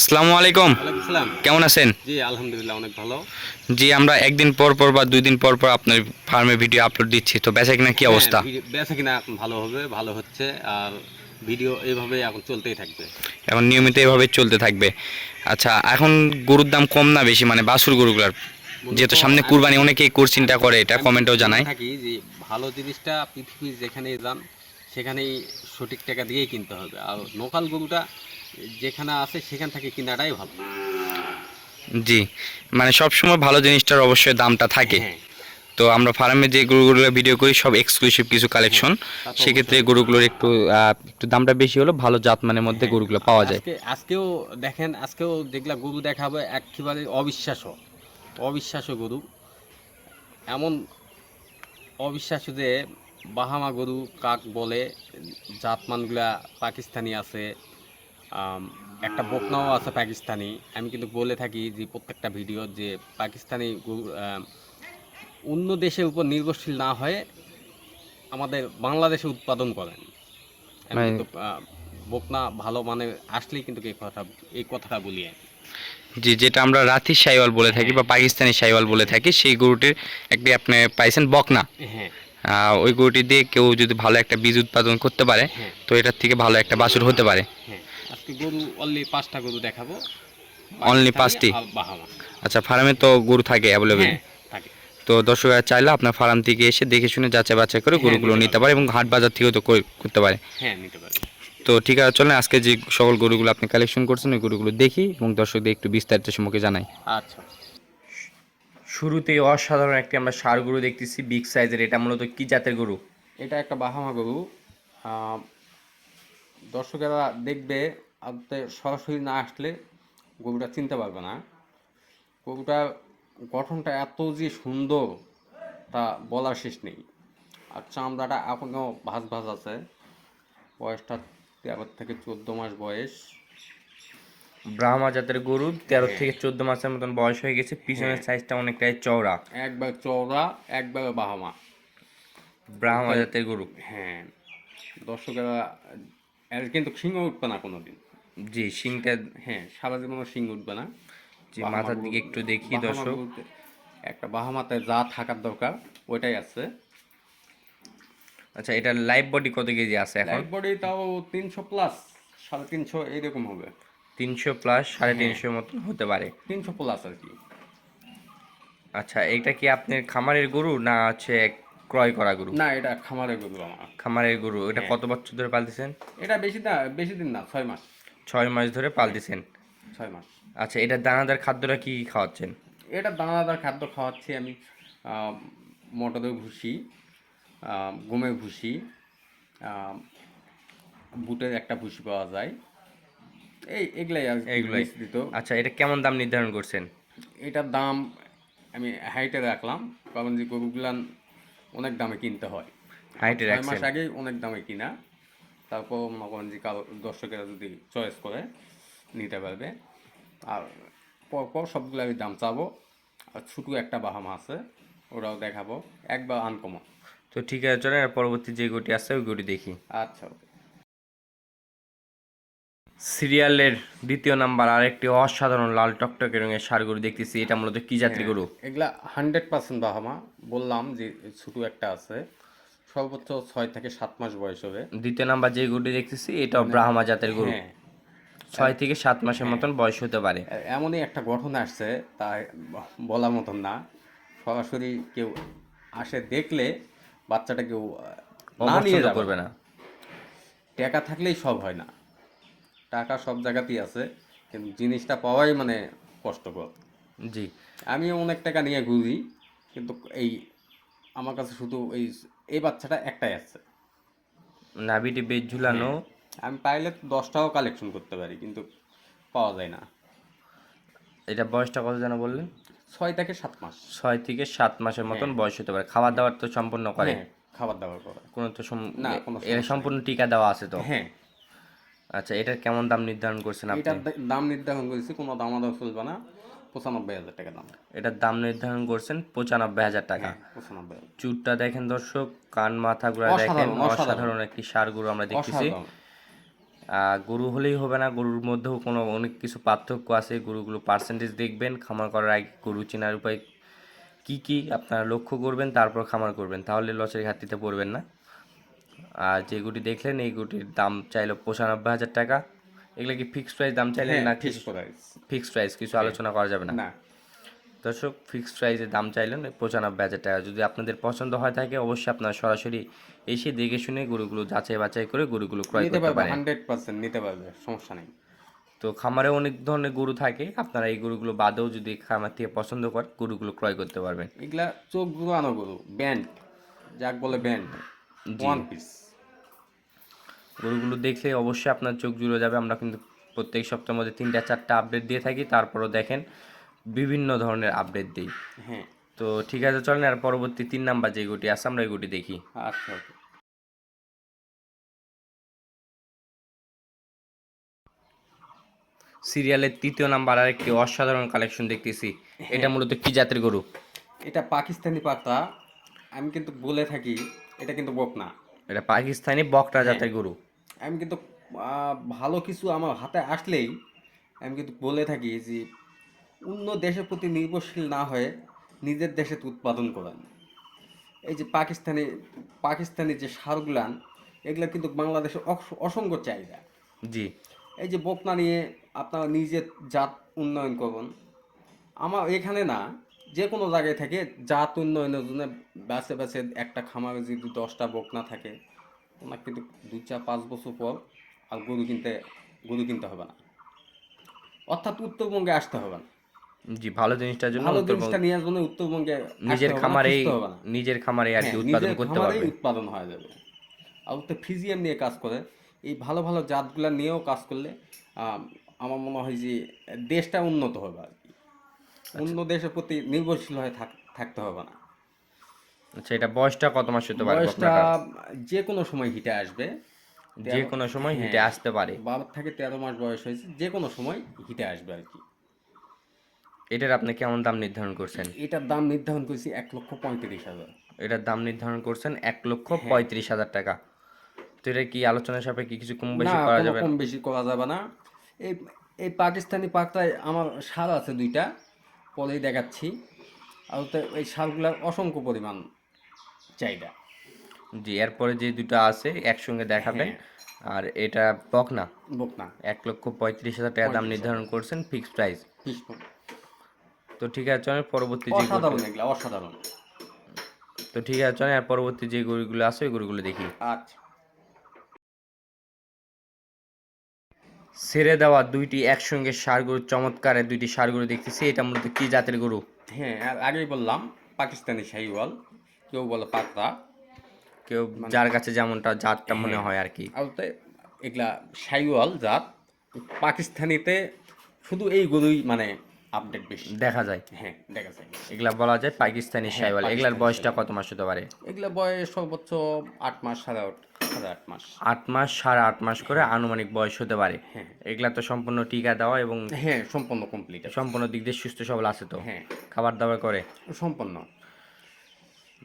আসসালামু আলাইকুম। কেমন আছেন? জি আলহামদুলিল্লাহ অনেক ভালো। জি আমরা একদিন পর পর বা দুই দিন পর পর আপনার ফার্মে ভিডিও আপলোড দিচ্ছি। তো বেচা কিনা কি অবস্থা? হ্যাঁ, বেচা কিনা ভালো হবে ভালো হচ্ছে আর ভিডিও এখন চলতেই থাকবে। এখন নিয়মিত এভাবে চলতে থাকবে। আচ্ছা এখন গরুর দাম কম না বেশি? মানে বাছুর গরুগুলার যেহেতু সামনে কুরবানি অনেকেই কোর্সিনটা করে এটা কমেন্টেও জানাই থাকি যে ভালো জিনিসটা পৃথিবীর যেখানেই যান সেখানেই সঠিক টাকা দিয়েই কিনতে হবে। আর লোকাল গরুটা যেখানে আছে সেখান থেকে কেনাটাই ভালো। জি মানে সবসময় ভালো জিনিসটার অবশ্যই দামটা থাকে। হ্যাঁ। তো আমরা ফার্মে যে গরুগুলো ভিডিও করি সব এক্সক্লুসিভ কিছু কালেকশন তো সেক্ষেত্রে গরুগুলোর একটু একটু দামটা বেশি হলো ভালো জাতমানের মধ্যে গরুগুলো পাওয়া যায়। আজকেও দেখেন আজকেও যেগুলা গরু দেখাবো একেবারে অবিশ্বাস্য। অবিশ্বাস্য গরু। এমন অবিশ্বাস্য যে বাহামা গরু কাক বলে জাতমানগুলা পাকিস্তানি আছে একটা বকনাও আছে পাকিস্তানি। আমি কিন্তু বলে থাকি যে প্রত্যেকটা ভিডিও যে পাকিস্তানি অন্য দেশের উপর নির্ভরশীল না হয়ে আমাদের বাংলাদেশে উৎপাদন করেন। আমি কিন্তু আহ, বকনা ভালো মানে আসলেই কিন্তু এই কথা এই কথাটা বলি। জি যেটা আমরা রাতি সাইওয়াল বলে থাকি বা পাকিস্তানি সাইওয়াল বলে থাকি সেই গরুটির একটি আপনি পাইছেন বকনা। হ্যাঁ। ওই গরুটি দিয়ে কেউ যদি ভালো একটা বীজ উৎপাদন করতে পারে হ্যাঁ। তো এটার থেকে ভালো একটা বাছুর হতে পারে। হ্যাঁ। আজকে গরু অনলি পাঁচটা গরু দেখাবো। অনলি পাঁচটি? বাহামা আচ্ছা ফার্মে তো গরু থাকে অ্যাভেলেবেল থাকে। তো দর্শকরা চাইলে আপনার ফার্ম থেকে এসে দেখে শুনে যাচাই বাছাই করে হ্যাঁ, গরুগুলো নিতে পারে এবং হাট বাজার থেকেও তো করতে পারে। হ্যাঁ নিতে পারে তো ঠিক আছে চলেন আজকে যে সকল গরুগুলো আপনি কালেকশন করছেন ওই গরুগুলো দেখি এবং দর্শকদের একটু বিস্তারিত সম্পর্কে জানাই। আচ্ছা। শুরুতেই অসাধারণ একটি আমরা সার গরু দেখতেছি বিগ সাইজের এটা মূলত কি জাতের গরু? এটা একটা বাহামা গরু। দর্শকেরা দেখবে সরাসরি না আসলে গরুটা চিনতে পারবে না। গরুটার গঠনটা এত যে সুন্দর তা বলার শেষ নেই। আর চামড়াটা এখনও ভাজ ভাজ আছে। বয়সটা তেরো থেকে চোদ্দ মাস বয়স। ব্রাহ্মা জাতের গরু তেরো হ্যাঁ। থেকে চোদ্দ মাসের মতন বয়স হয়ে গেছে। পিছনের সাইজটা অনেকটাই চওড়া। একবার চওড়া একবার বাহামা। ব্রাহ্মা জাতের গরু। হ্যাঁ। দর্শকেরা কিন্তু সিংহ উঠবে না কোনোদিন। জি শিংটা হ্যাঁ সারা জীবনও সিং উঠবে না। বাহামা মাথার দিকে একটু দেখি দর্শক। একটা বাহামাতে যা থাকার দরকার ওইটাই আছে। আচ্ছা এটা লাইভ বডি কত কেজি আছে এখন? লাইফ বডি তাও তিনশো প্লাস সাড়ে তিনশো এইরকম হবে। তিনশো প্লাস সাড়ে তিনশোর মতন হতে পারে। তিনশো প্লাস আর কি। আচ্ছা এটা কি আপনার খামারের গরু না হচ্ছে ক্রয় করা গরু? না এটা খামারের গরু আমার। খামারের গরু এটা হ্যাঁ। কত বছর ধরে পালতেছেন? এটা বেশি না বেশি দিন না ছয় মাস। ছয় মাস ধরে পালতেছেন? ছয় মাস। আচ্ছা এটা দানাদার খাদ্যটা কি কি খাওয়াচ্ছেন? এটা দানাদার খাদ্য খাওয়াচ্ছি আমি মটরের ভুসি গমের ভুসি বুটের একটা ভুসি পাওয়া যায়। এই এগুলাই এইগুলাই। মিশ্রিত আচ্ছা এটা কেমন দাম নির্ধারণ করছেন? এটার দাম আমি হাইটে রাখলাম কারণ যে গরুগুলান অনেক দামে কিনতে হয়। হাইটে ছয় মাস রাখছেন আগেই অনেক দামে কিনা। তারপর মনে করেন যে কারও দর্শকেরা যদি চয়েস করে নিতে পারবে। আর পর পর সবগুলো আমি দাম চাবো। আর ছোটো একটা বাহামা আছে ওরাও দেখাবো। একবার আনকমন তো ঠিক আছে চলেন আর পরবর্তী যে গরুটি আছে ওই গরুটি দেখি। আচ্ছা ওকে। সিরিয়ালের দ্বিতীয় নাম্বার আরেকটি অসাধারণ লাল টকটকে রঙের সার গরু দেখতেছি। এটা মূলত কি জাতের গরু? এগুলা হান্ড্রেড পার্সেন্ট বাহামা। বললাম যে ছোটো একটা আছে। সর্বোচ্চ ছয় থেকে সাত মাস বয়স হবে। দ্বিতীয় নাম্বার যে গরুটি দেখতেছি এটাও ব্রাহ্মা জাতের গরু। হ্যাঁ। ছয় থেকে সাত মাসের মতন বয়স হতে পারে। এমনই একটা গঠন আসছে তা বলার মতন না। সরাসরি কেউ আসে দেখলে বাচ্চাটা কেউ না নিয়ে করবে না। টাকা থাকলেই সব হয় না। টাকা সব জায়গাতেই আছে কিন্তু জিনিসটা পাওয়াই মানে কষ্টকর। জি। আমি অনেক টাকা নিয়ে ঘুরি কিন্তু এই আমার কাছে শুধু এই এই বাচ্চাটা একটাই আছে। নাভিটি বেশ ঝুলানো। আমি পাইলে দশটাও কালেকশন করতে পারি কিন্তু পাওয়া যায় না। এটা বয়সটা কত যেন বললেন? ছয় থেকে সাত মাস। ছয় থেকে সাত মাসের মতন বয়স হতে পারে। খাবার দাবার তো সম্পূর্ণ করে। হ্যাঁ, খাবার দাবার করে। কোনো তো না, এর সম্পূর্ণ টিকা দেওয়া আছে তো? হ্যাঁ। আচ্ছা এটার কেমন দাম নির্ধারণ করছেন আপনি? এটার দাম নির্ধারণ করেছি কোনো দাম আদার চলবে না। পঁচানব্বই হাজার টাকা দাম। এটার দাম নির্ধারণ করছেন পঁচানব্বই হাজার টাকা। পঁচানব্বই হাজার চুটটা দেখেন দর্শক কান মাথা গুলা দেখেন অসাধারণ, একটি সার গরু আমরা দেখতেছি। গরু হলেই হবে না গরুর মধ্যেও কোনো অনেক কিছু পার্থক্য আছে। গরুগুলো পার্সেন্টেজ দেখবেন খামার করার আগে গরু চেনার উপায় কি কি আপনারা লক্ষ্য করবেন তারপর খামার করবেন। তাহলে লসের ঘাটতিতে পড়বেন না। আর যে গুটি দেখলেন এই গুটির দাম চাইলো পঁচানব্বই হাজার টাকা। এগুলো কি ফিক্সড প্রাইস দাম চাইলেন হ্যাঁ না ফিক্স প্রাইস ফিক্সড প্রাইস কিছু আলোচনা করা যাবে না? না। দর্শক ফিক্সড প্রাইসের দাম চাইলেন পঁচানব্বই হাজার টাকা। যদি আপনাদের পছন্দ হয় থাকে অবশ্যই আপনারা সরাসরি এসে দেখে শুনে গরুগুলো যাচাই বাছাই করে গরুগুলো ক্রয় করতে পারেন। হান্ড্রেড পার্সেন্ট নিতে পারবে সমস্যা নেই। তো খামারে অনেক ধরনের গরু থাকে আপনারা এই গরুগুলো বাদেও যদি খামার থেকে পছন্দ করেন গরুগুলো ক্রয় করতে পারবেন। এগুলা চোখ ঘুরানো গরু ব্যান্ড যাক বলে ব্যান্ড ওয়ান পিস গরুগুলো দেখলে অবশ্যই আপনার চোখ জুড়ে যাবে। আমরা কিন্তু প্রত্যেক সপ্তাহের মধ্যে তিনটা চারটা আপডেট দিয়ে থাকি তারপরও দেখেন বিভিন্ন ধরনের আপডেট দিই। হ্যাঁ। তো ঠিক আছে চলেন আর পরবর্তী তিন নাম্বার যে গুটি আছে আমরা এই গুটি দেখি। আচ্ছা সিরিয়ালের তৃতীয় নাম্বার আর একটি অসাধারণ কালেকশন দেখতেছি। এটা মূলত কি জাতের গরু? এটা পাকিস্তানি পাতা। আমি কিন্তু বলে থাকি এটা কিন্তু বক না এটা পাকিস্তানি বকরা জাতের গরু। আমি কিন্তু ভালো কিছু আমার হাতে আসলেই আমি কিন্তু বলে থাকি যে অন্য দেশের প্রতি নির্ভরশীল না হয়ে নিজের দেশে উৎপাদন করেন। এই যে পাকিস্তানি পাকিস্তানি যে সারগুলান এগুলো কিন্তু বাংলাদেশের অস- অসংখ্য চাহিদা। জি। এই যে বকনা নিয়ে আপনারা নিজের জাত উন্নয়ন করুন। আমার এখানে না যে কোনো জায়গায় থেকে জাত উন্নয়নের জন্য বেছে বেছে একটা খামারে যদি দশটা বকনা থাকে ওনার কিন্তু দু চার পাঁচ বছর পর আর গরু কিনতে গরু কিনতে হবে না। অর্থাৎ উত্তরবঙ্গে আসতে হবে না। জি ভালো জিনিসটার জন্য ভালো জিনিসটা নেওয়ার জন্য উত্তরবঙ্গে নিজের খামারে। নিজের খামারে আর কি হ্যাঁ, উৎপাদন করতে পারবে। উৎপাদন হয়ে যাবে। আর তো ফিজিয়াম নিয়ে কাজ করে। এই ভালো ভালো জাতগুলা নিয়েও কাজ করলে আম, আমার মনে হয় যে দেশটা উন্নত হবে আর কি। অন্য দেশের প্রতি নির্ভরশীল হয়ে থাক- থাকতে হবে না। আচ্ছা এটা বয়সটা কত মাস হতে পারে বয়সটা যে কোনো সময় হিটে আসবে। যে কোনো সময় হিটে হ্যাঁ। আসতে পারে। বারো থেকে তেরো মাস বয়স হয়েছে যে কোনো সময় হিটে আসবে আর কি। এটার আপনি কেমন দাম নির্ধারণ করছেন? এটার দাম নির্ধারণ করেছি এক লক্ষ পঁয়ত্রিশ হাজার। এটার দাম নির্ধারণ করছেন এক লক্ষ হ্যাঁ। পঁয়ত্রিশ হাজার টাকা। তো এটা কি আলোচনার সাপেক্ষে কিছু কম বেশি করা যাবে? কম বেশি করা যাবে না। এই এই পাকিস্তানি পাকটায় আমার সার আছে দুইটা পরেই দেখাচ্ছি। আর তো এই সারগুলার অসংখ্য পরিমাণ চাহিদা। জি এরপরে যে দুটো আছে একসঙ্গে দেখাবেন। হ্যাঁ। আর এটা বক না বুক না এক লক্ষ পঁয়ত্রিশ হাজার টাকা দাম নির্ধারণ করছেন ফিক্সড প্রাইস। তো ঠিক আছে চলেন পরবর্তী যে অসাধারণ এগুলা অসাধারণ। তো ঠিক আছে চলেন আর পরবর্তী যে গরুগুলো আছে ওই গরুগুলো দেখি। আচ্ছা। ছেড়ে দেওয়া দুইটি একসঙ্গে সার গরু চমৎকারের দুইটি সার গরু দেখতেছি। এটা মূলত কি জাতের গরু? হ্যাঁ আর আগেই বললাম পাকিস্তানি শাহিওয়াল কেউ বলে পাকড়া কেউ যার কাছে যেমনটা জাতটা মনে হ্যাঁ। হয় আর কি। আর এগুলা শাহিওয়াল জাত। পাকিস্তানিতে শুধু এই গরুই মানে আপডেট বেশি। দেখা যায়। হ্যাঁ দেখা যায়। এগুলা বলা যায় পাকিস্তানি শাইওয়াল। এগুলার বয়সটা কত মাস হতে পারে? এগুলা বয়স সর্বোচ্চ আট মাস সাড়ে আট আট মাস। আট মাস সাড়ে আট মাস করে আনুমানিক বয়স হতে পারে। হ্যাঁ। এগুলা তো সম্পূর্ণ টিকা দেওয়া এবং হ্যাঁ সম্পূর্ণ কমপ্লিট সম্পূর্ণ দিক দিয়ে সুস্থ সবল আছে তো। হ্যাঁ। খাবার দাবার করে? সম্পূর্ণ।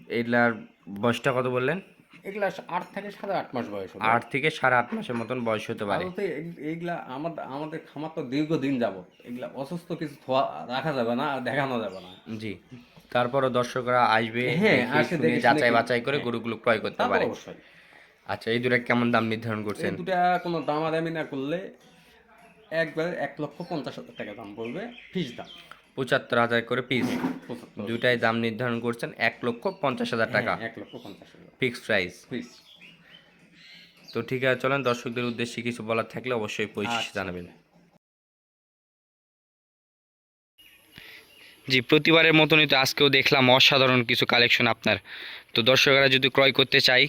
এগুলার বয়সটা কত বললেন? এগুলা আট থেকে সাড়ে আট মাস বয়স আট থেকে সাড়ে আট মাসের মতন বয়স হতে পারে। আদতে এগ- এইগুলা আমাদের আমাদের খামার তো দীর্ঘদিন যাবত এগুলা অসুস্থ কিছু থোয়া রাখা যাবে না আর দেখানো যাবে না। জি। তারপরও দর্শকরা আসবে হ্যাঁ, যাচাই বাছাই করে গরুগুলো ক্রয় করতে পারে। অবশ্যই। আচ্ছা এই দুটা কেমন দাম নির্ধারণ করছেন? দুটা কোনো দামাদামি না করলে একবারে এক লক্ষ পঞ্চাশ হাজার টাকা দাম পড়বে ফিস দাম। পঁচাত্তর হাজার করে পিস। দুটাই দাম নির্ধারণ করছেন এক লক্ষ পঞ্চাশ হাজার টাকা। হ্যাঁ, এক লক্ষ পঞ্চাশ হাজার। ফিক্সড প্রাইস তো ঠিক আছে চলেন দর্শকদের উদ্দেশ্যে কিছু বলার থাকলে অবশ্যই পরিশেষে আচ্ছা। জানাবেন। জি প্রতিবারের মতনই তো আজকেও দেখলাম অসাধারণ কিছু কালেকশন আপনার। তো দর্শকরা যদি ক্রয় করতে চাই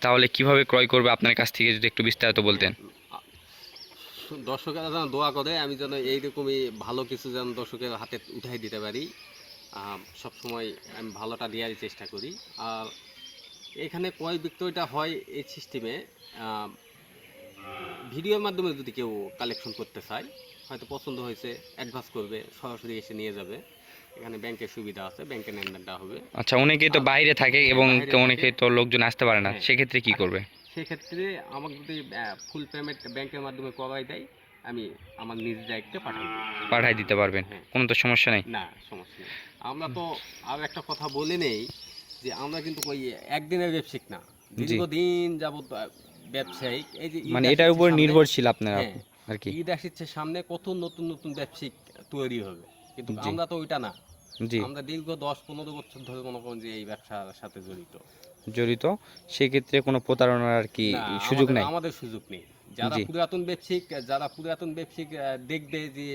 তাহলে কীভাবে ক্রয় করবে? আপনার কাছ থেকে যদি একটু বিস্তারিত বলতেন। দর্শকেরা যেন দোয়া করে আমি যেন এইরকমই ভালো কিছু যেন দর্শকের হাতে উঠাই দিতে পারি। সব সময় আমি ভালোটা দেওয়ারই চেষ্টা করি। আর এখানে ক্রয় বিক্রয়টা হয় এই সিস্টেমে ভিডিওর মাধ্যমে যদি কেউ কালেকশন করতে চায় হয়তো পছন্দ হয়েছে অ্যাডভান্স করবে সরাসরি এসে নিয়ে যাবে। এখানে ব্যাংকের সুবিধা আছে ব্যাংকের লেনদেনটা হবে। আচ্ছা অনেকেই তো বাইরে থাকে এবং। অনেকেই তো লোকজন আসতে পারে না। হ্যাঁ। সেক্ষেত্রে কি করবে? সেক্ষেত্রে আমাকে যদি ফুল পেমেন্ট ব্যাংকের মাধ্যমে করাই দেয় আমি আমার নিজ দায়িত্বে পাঠাই। পাঠাই দিতে পারবেন? হ্যাঁ। কোনো তো সমস্যা নেই? না সমস্যা নেই। আমরা তো আর একটা কথা বলে নেই যে আমরা কিন্তু ওই একদিনের ব্যবসায়িক না। দীর্ঘদিন যাবত ব্যবসায়িক এই যে মানে এটার উপর নির্ভরশীল আপনারা হ্যাঁ, আর কি। ঈদ আসছে সামনে কত নতুন নতুন ব্যবসায়িক তৈরি হবে। কিন্তু আমরা তো ওইটা না। আমরা দীর্ঘ দশ পনেরো বছর ধরে মনে করেন যে এই ব্যবসার সাথে জড়িত। জড়িত সেক্ষেত্রে কোনো প্রতারণার আর কি সুযোগ নাই? আমাদের সুযোগ নেই। যারা পুরাতন ব্যবসায়িক যারা পুরাতন ব্যবসায়িক দেখবে যে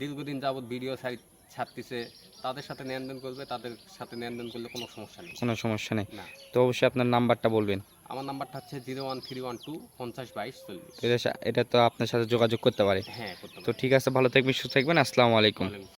দীর্ঘদিন যাবত ভিডিও সাইট ছাড়তেছে তাদের সাথে লেনদেন করবে তাদের সাথে লেনদেন করলে কোনো সমস্যা নেই। কোনো সমস্যা নেই। তো অবশ্যই আপনার নাম্বারটা বলবেন। আমার নাম্বারটা হচ্ছে zero one three one two পঞ্চাশ বাইশ চল্লিশ। এটা তো আপনার সাথে যোগাযোগ করতে পারে। হ্যাঁ তো ঠিক আছে ভালো থাকবেন সুস্থ থাকবেন আসসালামু আলাইকুম।